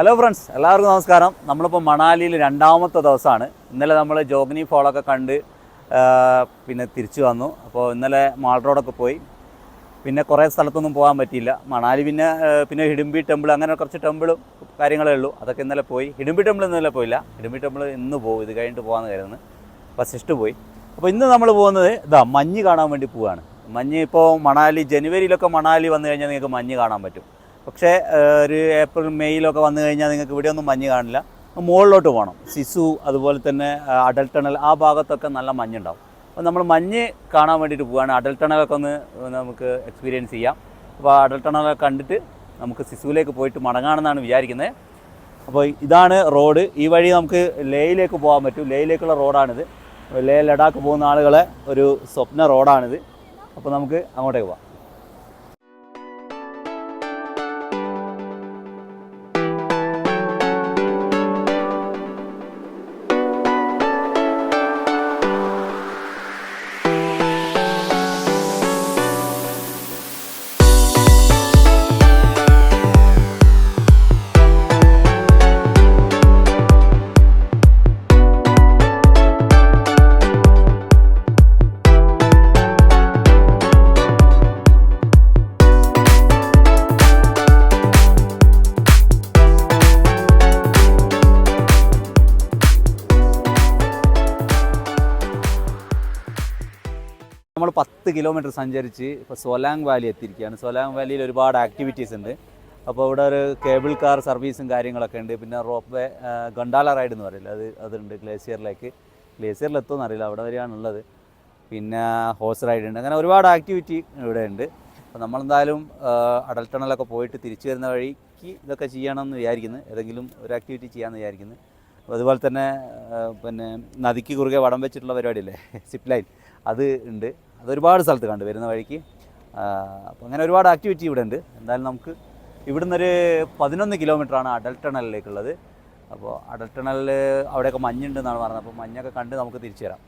Hello friends എല്ലാവർക്കും നമസ്കാരം. നമ്മളിപ്പോൾ മണാലിയിൽ രണ്ടാമത്തെ ദിവസമാണ്. ഇന്നലെ നമ്മൾ ജോഗ്നി ഫോളൊക്കെ കണ്ട് പിന്നെ തിരിച്ചു വന്നു. അപ്പോൾ ഇന്നലെ മാൾ റോഡൊക്കെ പോയി. പിന്നെ കുറേ സ്ഥലത്തൊന്നും പോകാൻ പറ്റിയില്ല. മണാലി പിന്നെ പിന്നെ ഹിഡുംബി ടെമ്പിൾ അങ്ങനെ കുറച്ച് ടെമ്പിളും കാര്യങ്ങളേ ഉള്ളൂ. അതൊക്കെ ഇന്നലെ പോയി. ഹിഡുംബി ടെമ്പിൾ ഇന്നലെ പോയില്ല. ഹിഡുംബി ടെമ്പിൾ ഇന്ന് പോകും. ഇത് കഴിഞ്ഞിട്ട് പോകാമെന്ന് കരുതുന്നു. വസിഷ്ഠ് പോയി. അപ്പോൾ ഇന്ന് നമ്മൾ പോകുന്നത് ഇതാ മഞ്ഞ് കാണാൻ വേണ്ടി പോവുകയാണ്. മഞ്ഞ് ഇപ്പോൾ മണാലി ജനുവരിയിലൊക്കെ മണാലി വന്നു കഴിഞ്ഞാൽ നിങ്ങൾക്ക് മഞ്ഞ് കാണാൻ പറ്റും. പക്ഷേ ഒരു ഏപ്രിൽ മെയ്യിലൊക്കെ വന്നു കഴിഞ്ഞാൽ നിങ്ങൾക്ക് ഇവിടെ ഒന്നും മഞ്ഞ് കാണില്ല. മുകളിലോട്ട് പോകണം. സിസു അതുപോലെ തന്നെ അടൽ ടണൽ ആ ഭാഗത്തൊക്കെ നല്ല മഞ്ഞുണ്ടാവും. അപ്പോൾ നമ്മൾ മഞ്ഞ് കാണാൻ വേണ്ടിയിട്ട് പോവുകയാണ്. അടൽ ടണലൊക്കെ ഒന്ന് നമുക്ക് എക്സ്പീരിയൻസ് ചെയ്യാം. അപ്പോൾ അടൽ ടണലൊക്കെ കണ്ടിട്ട് നമുക്ക് സിസുവിലേക്ക് പോയിട്ട് മടങ്ങാണെന്നാണ് വിചാരിക്കുന്നത്. അപ്പോൾ ഇതാണ് റോഡ്. ഈ വഴി നമുക്ക് ലേയിലേക്ക് പോകാൻ പറ്റും. ലേയിലേക്കുള്ള റോഡാണിത്. ലേ ലഡാക്ക് പോകുന്ന ആളുകളെ ഒരു സ്വപ്ന റോഡാണിത്. അപ്പോൾ നമുക്ക് അങ്ങോട്ടേക്ക് പോവാം കിലോമീറ്റർ സഞ്ചരിച്ച് ഇപ്പോൾ സോലാങ് വാലി എത്തിയിരിക്കുകയാണ്. സോലാങ് വാലിയിൽ ഒരുപാട് ആക്ടിവിറ്റീസ് ഉണ്ട്. അപ്പോൾ അവിടെ ഒരു കേബിൾ കാർ സർവീസും കാര്യങ്ങളൊക്കെ ഉണ്ട്. പിന്നെ റോപ്പ് വേ ഗണ്ടാല റൈഡ് എന്ന് പറയില്ല? അത് അതുണ്ട് ഗ്ലേസിയറിലേക്ക്. ഗ്ലേസിയറിൽ എത്തുമെന്ന് അറിയില്ല അവിടെ വരെയാണുള്ളത്. പിന്നെ ഹോഴ്സ് റൈഡ് ഉണ്ട്. അങ്ങനെ ഒരുപാട് ആക്ടിവിറ്റി ഇവിടെ ഉണ്ട്. അപ്പോൾ നമ്മളെന്തായാലും അടൽ ടണലൊക്കെ പോയിട്ട് തിരിച്ചു വരുന്ന വഴിക്ക് ഇതൊക്കെ ചെയ്യണമെന്ന് വിചാരിക്കുന്നു. ഏതെങ്കിലും ഒരു ആക്ടിവിറ്റി ചെയ്യാമെന്ന് വിചാരിക്കുന്നു. അതുപോലെ തന്നെ പിന്നെ നദിക്ക് കുറുകെ വടം വെച്ചിട്ടുള്ള പരിപാടിയില്ലേ? സിപ്പ് ലൈൻ അത് ഉണ്ട്. അതൊരുപാട് സ്ഥലത്ത് കണ്ട് വരുന്ന വഴിക്ക്. അപ്പോൾ അങ്ങനെ ഒരുപാട് ആക്ടിവിറ്റി ഇവിടെ ഉണ്ട്. എന്തായാലും നമുക്ക് ഇവിടുന്ന് ഒരു പതിനൊന്ന് കിലോമീറ്ററാണ് അടൽ ടണലിലേക്കുള്ളത് അപ്പോൾ അടൽ ടണലിൽ അവിടെയൊക്കെ മഞ്ഞുണ്ടെന്നാണ് പറഞ്ഞത്. അപ്പോൾ മഞ്ഞൊക്കെ കണ്ട് നമുക്ക് തിരിച്ചു തരാം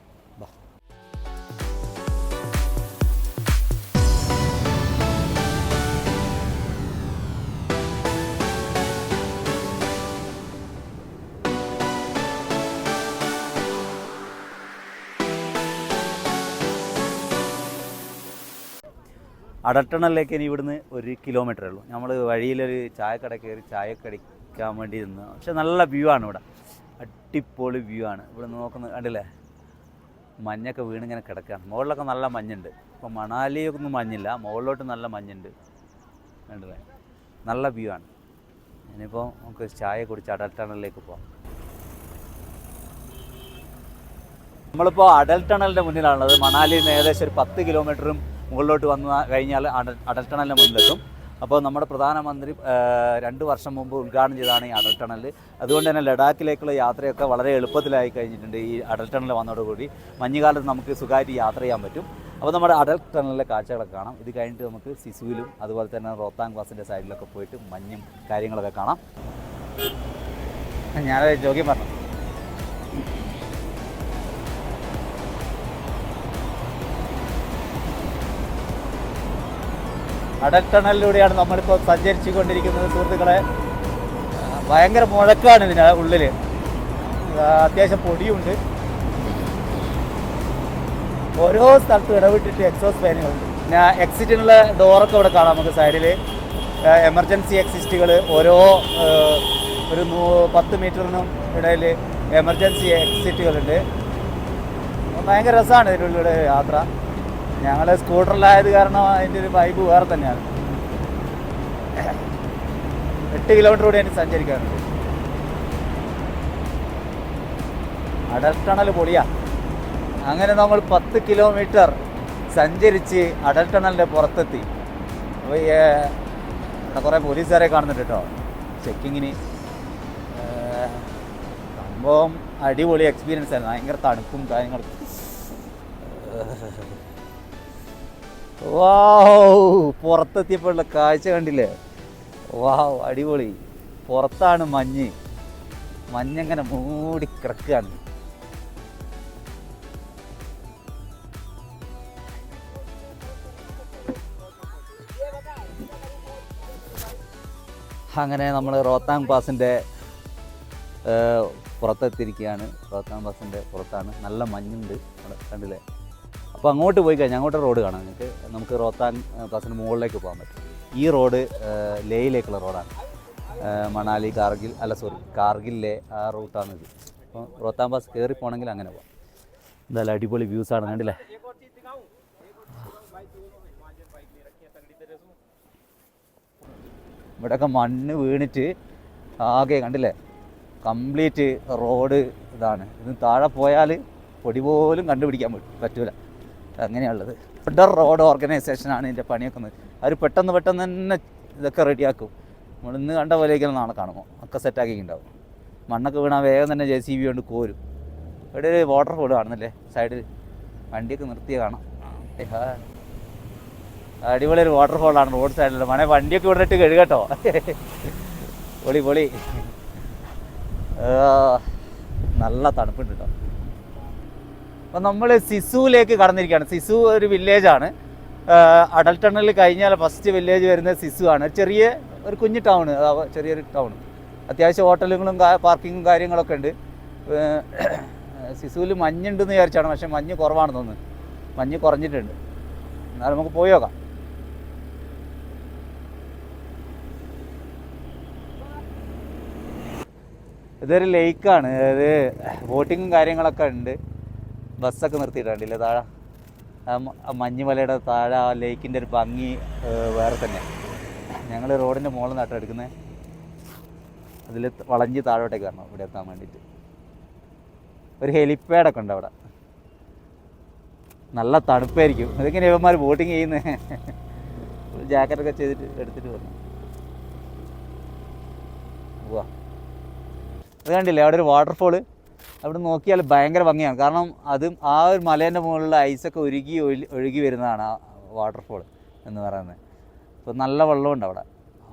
അടട്ടണലിലേക്ക് ഇനി ഇവിടുന്ന് ഒരു കിലോമീറ്റർ ഉള്ളൂ. നമ്മൾ വഴിയിലൊരു ചായക്കട കയറി ചായ കടിക്കാൻ വേണ്ടി നിന്ന് പക്ഷെ നല്ല വ്യൂ ആണ് ഇവിടെ. അടിപൊളി വ്യൂ ആണ്. ഇവിടെ നോക്കുന്നത് കണ്ടില്ലേ? മഞ്ഞൊക്കെ വീണിങ്ങനെ കിടക്കുകയാണ്. മുകളിലൊക്കെ നല്ല മഞ്ഞുണ്ട്. ഇപ്പോൾ മണാലിയൊന്നും മഞ്ഞില്ല. മുകളിലോട്ട് നല്ല മഞ്ഞുണ്ട്. കണ്ടില്ലേ? നല്ല വ്യൂ ആണ്. ഇനിയിപ്പോൾ നമുക്ക് ചായ കുടിച്ച് അടൽ ടണലിലേക്ക് പോകാം നമ്മളിപ്പോൾ അടൽ ടണലിന്റെ മുന്നിലാണുള്ളത്. മണാലിയിൽ നിന്ന് ഏകദേശം ഒരു പത്ത് കിലോമീറ്ററും മുകളിലോട്ട് വന്നു കഴിഞ്ഞാൽ അടൽ അടൽ ടണലിന് മുന്നിലെത്തും. അപ്പോൾ നമ്മുടെ പ്രധാനമന്ത്രി രണ്ട് വർഷം മുമ്പ് ഉദ്ഘാടനം ചെയ്തതാണ് ഈ അടൽ ടണൽ അതുകൊണ്ട് തന്നെ ലഡാക്കിലേക്കുള്ള യാത്രയൊക്കെ വളരെ എളുപ്പത്തിലായി കഴിഞ്ഞിട്ടുണ്ട് ഈ അടൽ ടണൽ വന്നതോടുകൂടി. മഞ്ഞുകാലത്ത് നമുക്ക് സുഖമായിട്ട് യാത്ര ചെയ്യാൻ പറ്റും. അപ്പോൾ നമ്മുടെ അടൽ ടണലിലെ കാഴ്ചകളൊക്കെ കാണാം. ഇത് കഴിഞ്ഞിട്ട് നമുക്ക് സിസുവിലും അതുപോലെ തന്നെ റോത്താങ് പാസിന്റെ സൈഡിലൊക്കെ പോയിട്ട് മഞ്ഞും കാര്യങ്ങളൊക്കെ കാണാം. ഞാൻ ജോഗ്യം പറഞ്ഞു. അടൽ ടണലിലൂടെയാണ് നമ്മളിപ്പോൾ സഞ്ചരിച്ചു കൊണ്ടിരിക്കുന്നത് സുഹൃത്തുക്കളെ ഭയങ്കര മുഴക്കാണ് ഇതിന് ഉള്ളിൽ അത്യാവശ്യം പൊടിയുണ്ട്. ഓരോ സ്ഥലത്തും ഇടവിട്ടിട്ട് എക്സോസ് ഫാനുകളുണ്ട്. പിന്നെ എക്സിറ്റിനുള്ള ഡോറൊക്കെ ഇവിടെ കാണാം നമുക്ക് സൈഡിൽ എമർജൻസി എക്സിറ്റുകൾ ഓരോ ഒരു നൂ പത്ത് മീറ്ററിനും ഇടയിൽ എമർജൻസി എക്സിറ്റുകളുണ്ട്. ഭയങ്കര രസമാണ് ഇതിനുള്ളിലൂടെ യാത്ര. ഞങ്ങൾ സ്കൂട്ടറിലായത് കാരണം അതിന്റെ ഒരു വൈബ് വേറെ തന്നെയാണ്. എട്ട് കിലോമീറ്റർ കൂടി എനിക്ക് സഞ്ചരിക്കാറുണ്ട്. അടൽ ടണൽ പൊളിയാ. അങ്ങനെ നമ്മൾ പത്ത് കിലോമീറ്റർ സഞ്ചരിച്ച് അടൽ ടണലിന്റെ പുറത്തെത്തി. അവിടെ കുറേ പോലീസുകാരെ കാണുന്നുണ്ട് കേട്ടോ. ചെക്കിങ്ങിന്. സംഭവം അടിപൊളി എക്സ്പീരിയൻസ് ആയിരുന്നു. ഭയങ്കര തണുപ്പും കാര്യങ്ങളും. വാവ് പുറത്തെത്തിയപ്പോഴുള്ള കാഴ്ച കണ്ടില്ലേ? വാവ് അടിപൊളി. പുറത്താണ് മഞ്ഞ്. മഞ്ഞങ്ങനെ മൂടി കിടക്കുകയാണ് അങ്ങനെ നമ്മൾ റോത്താങ് പാസിന്റെ പുറത്തെത്തിയിരിക്കുകയാണ്. റോത്താങ് പാസിന്റെ പുറത്താണ്. നല്ല മഞ്ഞുണ്ട്. കണ്ടില്ലേ? അപ്പോൾ അങ്ങോട്ട് പോയി കഴിഞ്ഞാൽ അങ്ങോട്ട് റോഡ് കാണാം. നിങ്ങൾക്ക് നമുക്ക് റോത്താൻ പ്ലസിന് മുകളിലേക്ക് പോകാൻ പറ്റും. ഈ റോഡ് ലേയിലേക്കുള്ള റോഡാണ് മണാലി കാർഗിൽ അല്ല സോറി കാർഗിൽ ലേ ആ റൂട്ടാണ് ഇത്. അപ്പോൾ റോത്താൻ പാസ് കയറി പോകണമെങ്കിൽ അങ്ങനെ പോകാം എന്തായാലും അടിപൊളി വ്യൂസ് ആണ്. കണ്ടില്ലേ? ഇവിടെയൊക്കെ മണ്ണ് വീണിട്ട് ആകെ കണ്ടില്ലേ? കംപ്ലീറ്റ് റോഡ് ഇതാണ്. ഇത് താഴെ പോയാൽ പൊടി പോലും കണ്ടുപിടിക്കാൻ പറ്റ- പറ്റൂല. അങ്ങനെയുള്ളത്. ഫെഡർ റോഡ് ഓർഗനൈസേഷനാണ് ഇതിന്റെ പണിയൊക്കെ. അവർ പെട്ടെന്ന് പെട്ടെന്ന് തന്നെ ഇതൊക്കെ റെഡിയാക്കും നമ്മൾ ഇന്ന് കണ്ട പോലെയൊക്കെ നാളെ കാണുമോ ഒക്കെ സെറ്റാക്കിയിട്ടുണ്ടാവും മണ്ണൊക്കെ വീണാൽ വേഗം തന്നെ ജെ സി ബി കൊണ്ട് കോരും. ഇവിടെ ഒരു വാട്ടർ റോഡ് കാണുന്നില്ലേ? സൈഡിൽ വണ്ടിയൊക്കെ നിർത്തിയ കാണാം. അടിപൊളി ഒരു വാട്ടർഫോളാണ് റോഡ് സൈഡിൽ മണേ വണ്ടിയൊക്കെ ഇവിടെ ഇട്ട് കഴുകട്ടോ പൊളി പൊളി. നല്ല തണുപ്പുണ്ട് കേട്ടോ അപ്പം നമ്മൾ സിസുവിലേക്ക് കടന്നിരിക്കുകയാണ്. സിസു ഒരു വില്ലേജാണ് അടൽ ടണൽ കഴിഞ്ഞാൽ ഫസ്റ്റ് വില്ലേജ് വരുന്നത് സിസു ആണ്. ചെറിയ ഒരു കുഞ്ഞു ടൗൺ ചെറിയൊരു ടൗൺ അത്യാവശ്യം ഹോട്ടലുകളും പാർക്കിങ്ങും കാര്യങ്ങളൊക്കെ ഉണ്ട്. സിസുവിൽ മഞ്ഞുണ്ടെന്ന് വിചാരിച്ചാണ്. പക്ഷെ മഞ്ഞ് കുറവാണെന്ന് തോന്നുന്നു. മഞ്ഞ് കുറഞ്ഞിട്ടുണ്ട്. എന്നാലും നമുക്ക് പോയി നോക്കാം. ഇതൊരു ലേക്കാണ് അതായത് ബോട്ടിങ്ങും കാര്യങ്ങളൊക്കെ ഉണ്ട്. ബസ്സൊക്കെ നിർത്തിയിട്ടുണ്ടല്ലേ താഴെ? മഞ്ഞുമലയുടെ താഴെ ആ ലേക്കിന്റെ ഒരു ഭംഗി വേറെ തന്നെ. ഞങ്ങൾ റോഡിന്റെ മുകളിൽ നട്ടം എടുക്കുന്നത് അതിൽ വളഞ്ഞ് താഴോട്ടേക്ക് വരണം ഇവിടെ എത്താൻ വേണ്ടിയിട്ട്. ഒരു ഹെലിപ്പാഡൊക്കെ ഉണ്ട് അവിടെ. നല്ല തണുപ്പായിരിക്കും. ഇതെങ്ങനെ ഇവന്മാർ ബോട്ടിങ് ചെയ്യുന്നത് ജാക്കറ്റൊക്കെ ചെയ്തിട്ട് എടുത്തിട്ട് വന്നു. പോവാ അത് കണ്ടില്ലേ അവിടെ ഒരു വാട്ടർഫോൾ അവിടെ നോക്കിയാൽ ഭയങ്കര ഭംഗിയാണ്. കാരണം അതും ആ ഒരു മലേന്റെ മുകളിലുള്ള ഐസൊക്കെ ഒരുകി ഒഴി- ഒഴുകി വരുന്നതാണ് ആ വാട്ടർഫോൾ എന്ന് പറയുന്നത്. അപ്പോൾ നല്ല വെള്ളമുണ്ട് അവിടെ.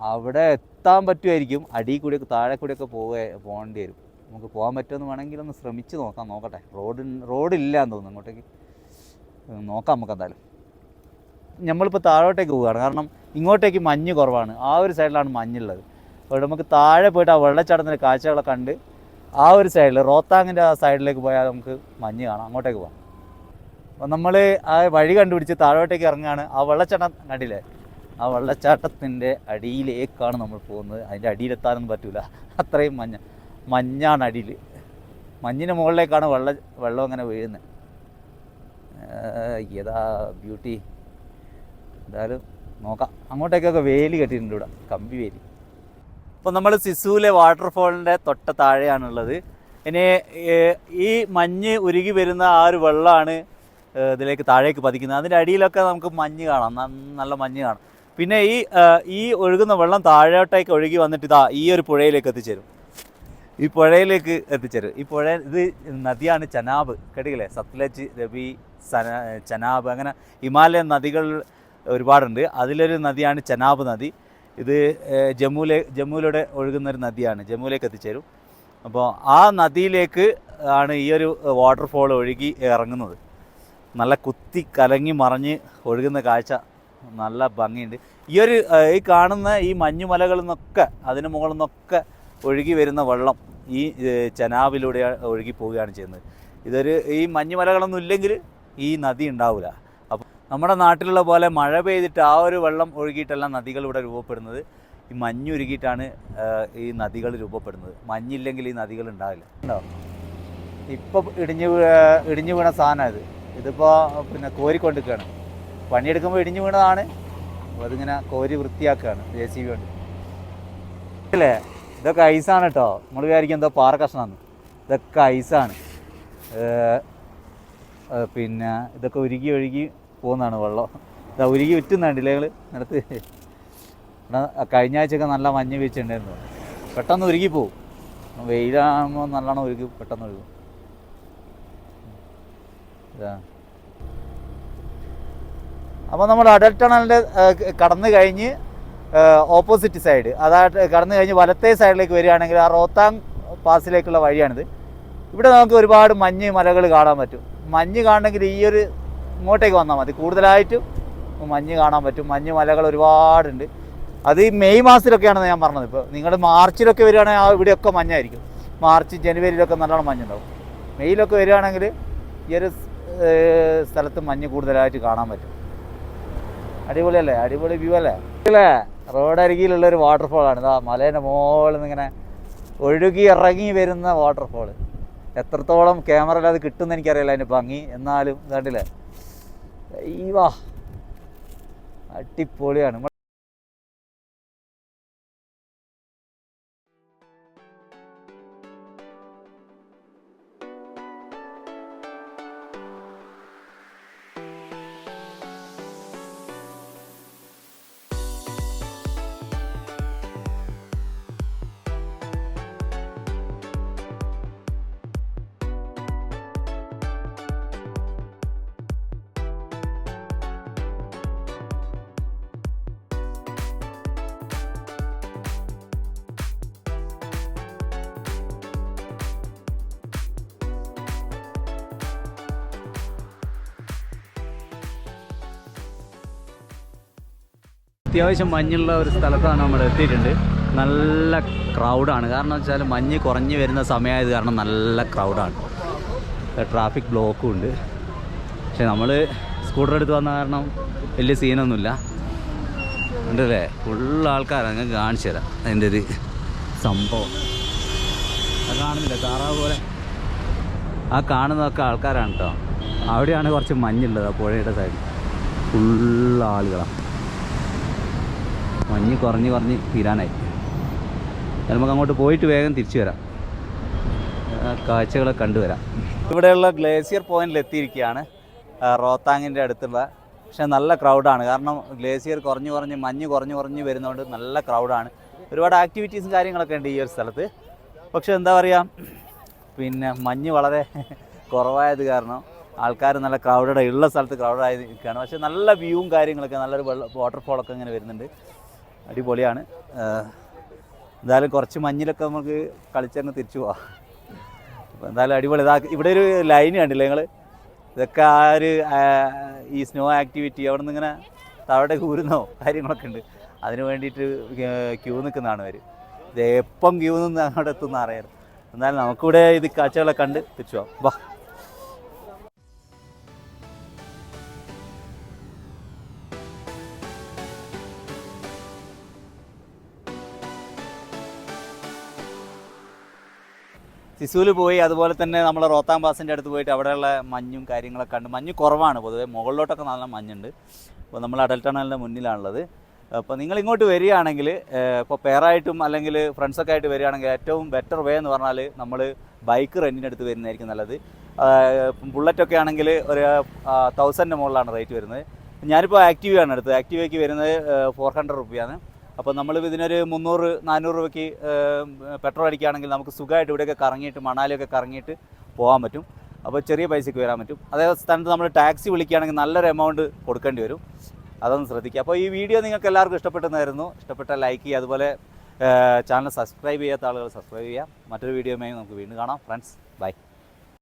അവിടെ എത്താൻ പറ്റുമായിരിക്കും. അടി കൂടിയൊക്കെ താഴെ കൂടിയൊക്കെ പോവേ പോകേണ്ടി വരും. നമുക്ക് പോകാൻ പറ്റുമെന്ന് വേണമെങ്കിൽ ഒന്ന് ശ്രമിച്ച് നോക്കാം നോക്കട്ടെ. റോഡ് റോഡില്ല എന്ന് തോന്നുന്നു. ഇങ്ങോട്ടേക്ക് നോക്കാം നമുക്ക് എന്തായാലും. നമ്മളിപ്പോൾ താഴോട്ടേക്ക് പോവുകയാണ്. കാരണം ഇങ്ങോട്ടേക്ക് മഞ്ഞ് കുറവാണ്. ആ ഒരു സൈഡിലാണ് മഞ്ഞുള്ളത്. അവിടെ നമുക്ക് താഴെ പോയിട്ട് ആ വെള്ളച്ചാട്ടത്തിന്റെ കാഴ്ചകളൊക്കെ കണ്ട് ആ ഒരു സൈഡിൽ റോത്താങ്ങിന്റെ ആ സൈഡിലേക്ക് പോയാൽ നമുക്ക് മഞ്ഞ് കാണാം. അങ്ങോട്ടേക്ക് പോകാം. അപ്പം നമ്മൾ ആ വഴി കണ്ടുപിടിച്ച് താഴോട്ടേക്ക് ഇറങ്ങുകയാണ്. ആ വെള്ളച്ചാട്ടം കണ്ടില്ലേ? ആ വെള്ളച്ചാട്ടത്തിന്റെ അടിയിലേക്കാണ് നമ്മൾ പോകുന്നത്. അതിന്റെ അടിയിലെത്താനൊന്നും പറ്റില്ല അത്രയും മഞ്ഞ. മഞ്ഞാണ് അടിയിൽ മഞ്ഞിന് മുകളിലേക്കാണ് വെള്ള വെള്ളം അങ്ങനെ വീഴുന്നത്. ഏതാ ബ്യൂട്ടി എന്തായാലും നോക്കാം. അങ്ങോട്ടേക്കൊക്കെ വേലി കെട്ടിയിട്ടുണ്ട് ഇവിടെ. കമ്പി വേലി. അപ്പോൾ നമ്മൾ സിസുവിലെ വാട്ടർഫോളിന്റെ തൊട്ട താഴെയാണുള്ളത് ഇനി ഈ മഞ്ഞ് ഉരുകി വരുന്ന ആ ഒരു വെള്ളമാണ് ഇതിലേക്ക് താഴേക്ക് പതിക്കുന്നത്. അതിന്റെ അടിയിലൊക്കെ നമുക്ക് മഞ്ഞ് കാണാം. നല്ല മഞ്ഞ് കാണാം. പിന്നെ ഈ ഈ ഒഴുകുന്ന വെള്ളം താഴോട്ടേക്ക് ഒഴുകി വന്നിട്ട് ഇതാ ഈ ഒരു പുഴയിലേക്ക് എത്തിച്ചേരും. ഈ പുഴയിലേക്ക് എത്തിച്ചേരും. ഈ പുഴ ഇത് നദിയാണ് ചനാബ്. കേട്ടില്ലേ? സത്ലജ് രവി സന ചനാബ് അങ്ങനെ ഹിമാലയൻ നദികൾ ഒരുപാടുണ്ട്. അതിലൊരു നദിയാണ് ചനാബ് നദി. ഇത് ജമ്മുലെ ജമ്മുവിലെ ജമ്മുവിലൂടെ ഒഴുകുന്ന ഒരു നദിയാണ് ജമ്മുവിലേക്ക് എത്തിച്ചേരും. അപ്പോൾ ആ നദിയിലേക്ക് ആണ് ഈ ഒരു വാട്ടർഫോൾ ഒഴുകി ഇറങ്ങുന്നത്. നല്ല കുത്തി കലങ്ങി മറിഞ്ഞ് ഒഴുകുന്ന കാഴ്ച നല്ല ഭംഗിയുണ്ട്. ഈ ഒരു ഈ കാണുന്ന ഈ മഞ്ഞുമലകളിൽ നിന്നൊക്കെ അതിന് മുകളിൽ നിന്നൊക്കെ ഒഴുകി വരുന്ന വെള്ളം ഈ ചനാവിലൂടെ ഒഴുകി പോവുകയാണ് ചെയ്യുന്നത്. ഇതൊരു ഈ മഞ്ഞുമലകളൊന്നും ഇല്ലെങ്കിൽ ഈ നദി ഉണ്ടാവില്ല നമ്മുടെ നാട്ടിലുള്ള പോലെ മഴ പെയ്തിട്ട് ആ ഒരു വെള്ളം ഒഴുകിയിട്ടല്ല നദികൾ ഇവിടെ രൂപപ്പെടുന്നത്. ഈ മഞ്ഞുരുകിയിട്ടാണ് ഈ നദികൾ രൂപപ്പെടുന്നത്. മഞ്ഞില്ലെങ്കിൽ ഈ നദികൾ ഉണ്ടാവില്ല. ഉണ്ടോ ഇപ്പം ഇടിഞ്ഞു ഇടിഞ്ഞു വീണ സാധനം ഇത്. ഇതിപ്പോൾ പിന്നെ കോരിക്കൊണ്ടിരിക്കുകയാണ്. പണിയെടുക്കുമ്പോൾ ഇടിഞ്ഞു വീണതാണ്. അതിങ്ങനെ കോരി വൃത്തിയാക്കുകയാണ് ജെ സി ബി കൊണ്ട്. അല്ലേ ഇതൊക്കെ ഐസാണ് കേട്ടോ. നമ്മൾ വിചാരിക്കും എന്തോ പാറ കഷ്ണമാണ് ഇതൊക്കെ ഐസാണ്. പിന്നെ ഇതൊക്കെ ഉരുകി ഒഴുകി പോകുന്നതാണ് വെള്ളം. ഇതാ ഉരുകി വിറ്റുന്നുണ്ടല്ലേ നിങ്ങൾ നിലത്ത് ഇവിടെ കഴിഞ്ഞ ആഴ്ചയൊക്കെ നല്ല മഞ്ഞ് വീഴ്ചയുണ്ടായിരുന്നു. പെട്ടെന്ന് ഉരുകി പോവും. വെയിലാകുമ്പോൾ നല്ലോണം ഉരുകി പെട്ടെന്ന് ഒഴുകും ഇതാ. അപ്പോൾ നമ്മൾ അടൽ ടണലിന്റെ കടന്നു കഴിഞ്ഞ് ഓപ്പോസിറ്റ് സൈഡ്. അതായത് കടന്നു കഴിഞ്ഞ് വലത്തേ സൈഡിലേക്ക് വരികയാണെങ്കിൽ ആ റോത്താങ് പാസിലേക്കുള്ള വഴിയാണിത്. ഇവിടെ നമുക്ക് ഒരുപാട് മഞ്ഞ് മലകൾ കാണാൻ പറ്റും. മഞ്ഞ് കാണണമെങ്കിൽ ഈ ഒരു ഇങ്ങോട്ടേക്ക് വന്നാൽ മതി. കൂടുതലായിട്ടും മഞ്ഞ് കാണാൻ പറ്റും. മഞ്ഞ് മലകൾ ഒരുപാടുണ്ട്. അത് ഈ മെയ് മാസത്തിലൊക്കെയാണെന്ന് ഞാൻ പറഞ്ഞത് ഇപ്പോൾ നിങ്ങൾ മാർച്ചിലൊക്കെ വരികയാണെങ്കിൽ ആ ഇവിടെയൊക്കെ മഞ്ഞായിരിക്കും. മാർച്ച് ജനുവരിയിലൊക്കെ നല്ലോണം മഞ്ഞുണ്ടാവും. മെയ്യിലൊക്കെ വരികയാണെങ്കിൽ ഈ ഒരു സ്ഥലത്ത് മഞ്ഞ് കൂടുതലായിട്ട് കാണാൻ പറ്റും. അടിപൊളിയല്ലേ? അടിപൊളി വ്യൂ അല്ലേ? അല്ലേ റോഡരികിലുള്ള ഒരു വാട്ടർഫോളാണ് ഇതാ മലേന്റെ മുകളിൽ നിന്ന് ഇങ്ങനെ ഒഴുകി ഇറങ്ങി വരുന്ന വാട്ടർഫോൾ എത്രത്തോളം ക്യാമറയിൽ അത് കിട്ടുമെന്ന് എനിക്കറിയില്ല. അതിന്റെ ഭംഗി. എന്നാലും കണ്ടില്ലേ? ഈ വാ. അടിപൊളിയാണ്. അത്യാവശ്യം മഞ്ഞുള്ള ഒരു സ്ഥലത്താണ് നമ്മൾ എത്തിയിട്ടുണ്ട്. നല്ല ക്രൗഡാണ് കാരണം വെച്ചാൽ മഞ്ഞ് കുറഞ്ഞു വരുന്ന സമയമായത് കാരണം നല്ല ക്രൗഡാണ് ട്രാഫിക് ബ്ലോക്കും ഉണ്ട്. പക്ഷെ നമ്മൾ സ്കൂട്ടർ എടുത്ത് വന്ന കാരണം വലിയ സീനൊന്നുമില്ല ഉണ്ടല്ലേ? ഫുൾ ആൾക്കാരാണ് ഞാൻ കാണിച്ചു തരാം. അതിന്റെ ഒരു സംഭവം. അത് കാണുന്നില്ല? താറാവ് പോലെ. ആ കാണുന്നതൊക്കെ ആൾക്കാരാണ് കേട്ടോ. അവിടെയാണ് കുറച്ച് മഞ്ഞുള്ളത് ആ പുഴയുടെ സൈഡിൽ ഫുൾ ആളുകളാണ് മഞ്ഞ് കുറഞ്ഞ് കുറഞ്ഞ് തീരാനായി. നമുക്ക് അങ്ങോട്ട് പോയിട്ട് വേഗം തിരിച്ചു വരാം. കാഴ്ചകളെ കണ്ടുവരാം ഇവിടെയുള്ള ഗ്ലേസിയർ പോയിന്റിൽ എത്തിയിരിക്കുകയാണ്. റോത്താങ്ങിന്റെ അടുത്തുള്ള. പക്ഷെ നല്ല ക്രൗഡാണ് കാരണം ഗ്ലേസിയർ കുറഞ്ഞ് കുറഞ്ഞ് മഞ്ഞ് കുറഞ്ഞ് കുറഞ്ഞ് വരുന്നതുകൊണ്ട് നല്ല ക്രൗഡാണ് ഒരുപാട് ആക്ടിവിറ്റീസും കാര്യങ്ങളൊക്കെ ഉണ്ട് ഈ ഒരു സ്ഥലത്ത്. പക്ഷെ എന്താ പറയുക പിന്നെ മഞ്ഞ് വളരെ കുറവായത് കാരണം ആൾക്കാർ നല്ല ക്രൗഡഡ് ഉള്ള സ്ഥലത്ത് ക്രൗഡായി നിൽക്കുകയാണ്. പക്ഷേ നല്ല വ്യൂവും കാര്യങ്ങളൊക്കെ നല്ലൊരു വെള്ള വാട്ടർഫോളൊക്കെ ഇങ്ങനെ വരുന്നുണ്ട്. അടിപൊളിയാണ്. എന്തായാലും കുറച്ച് മഞ്ഞിലൊക്കെ നമുക്ക് കളിച്ചങ്ങ് തിരിച്ചു പോവാം. അപ്പോൾ എന്തായാലും അടിപൊളി. ഇതാ ഇവിടെ ഒരു ലൈൻ കണ്ടില്ലേ നിങ്ങൾ ഇതൊക്കെ ആ ഒരു ഈ സ്നോ ആക്ടിവിറ്റി അവിടെ നിന്ന് ഇങ്ങനെ താഴെ കൂരുന്നോ കാര്യങ്ങളൊക്കെ ഉണ്ട്. അതിന് വേണ്ടിയിട്ട് ക്യൂ നിൽക്കുന്നതാണ് അവർ ഇത് എപ്പം ക്യൂ നിന്ന് അങ്ങോട്ട് എത്തുന്ന അറിയാറ് എന്നാലും നമുക്കിവിടെ ഇത് കാഴ്ചകളൊക്കെ കണ്ട് തിരിച്ചു പോവാം. വാ. സിസുവിൽ പോയി അതുപോലെ തന്നെ നമ്മൾ റോത്താം പാസിന്റെ അടുത്ത് പോയിട്ട് അവിടെയുള്ള മഞ്ഞും കാര്യങ്ങളൊക്കെ കണ്ട് മഞ്ഞ് കുറവാണ് പൊതുവെ മുകളിലോട്ടൊക്കെ നല്ല മഞ്ഞുണ്ട്. അപ്പോൾ നമ്മൾ അടൽ ടണലിന്റെ മുന്നിലാണുള്ളത്. അപ്പോൾ നിങ്ങൾ ഇങ്ങോട്ട് വരികയാണെങ്കിൽ ഇപ്പോൾ പെയറായിട്ടും അല്ലെങ്കിൽ ഫ്രണ്ട്സൊക്കെ ആയിട്ട് വരികയാണെങ്കിൽ ഏറ്റവും ബെറ്റർ വേ എന്ന് പറഞ്ഞാൽ നമ്മൾ ബൈക്ക് റെന്റിനെടുത്ത് വരുന്നതായിരിക്കും നല്ലത്. ബുള്ളറ്റൊക്കെ ആണെങ്കിൽ ഒരു തൗസൻഡിന്റെ മുകളിലാണ് റേറ്റ് വരുന്നത്. ഞാനിപ്പോൾ ആക്റ്റീവയാണ് എടുത്തത്. ആക്റ്റീവയ്ക്ക് വരുന്നത് ഫോർ ഹൺഡ്രഡ് റുപ്പിയാണ് അപ്പോൾ നമ്മൾ ഇതിനൊരു മുന്നൂറ് നാനൂറ് രൂപയ്ക്ക് പെട്രോൾ അടിക്കുകയാണെങ്കിൽ നമുക്ക് സുഖമായിട്ട് ഇവിടെയൊക്കെ കറങ്ങിയിട്ട് മണാലിയൊക്കെ കറങ്ങിയിട്ട് പോകാൻ പറ്റും. അപ്പോൾ ചെറിയ പൈസയ്ക്ക് വരാൻ പറ്റും. അതേ സ്ഥാനത്ത് നമ്മൾ ടാക്സി വിളിക്കുകയാണെങ്കിൽ നല്ലൊരു എമൗണ്ട് കൊടുക്കേണ്ടി വരും. അതൊന്ന് ശ്രദ്ധിക്കുക. അപ്പോൾ ഈ വീഡിയോ നിങ്ങൾക്ക് എല്ലാവർക്കും ഇഷ്ടപ്പെട്ടെന്നായിരുന്നു. ഇഷ്ടപ്പെട്ട ലൈക്ക് ചെയ്യുക. അതുപോലെ ചാനൽ സബ്സ്ക്രൈബ് ചെയ്യാത്ത ആളുകൾ സബ്സ്ക്രൈബ് ചെയ്യുക. മറ്റൊരു വീഡിയോയുമായി നമുക്ക് വീണ്ടും കാണാം. Friends bye.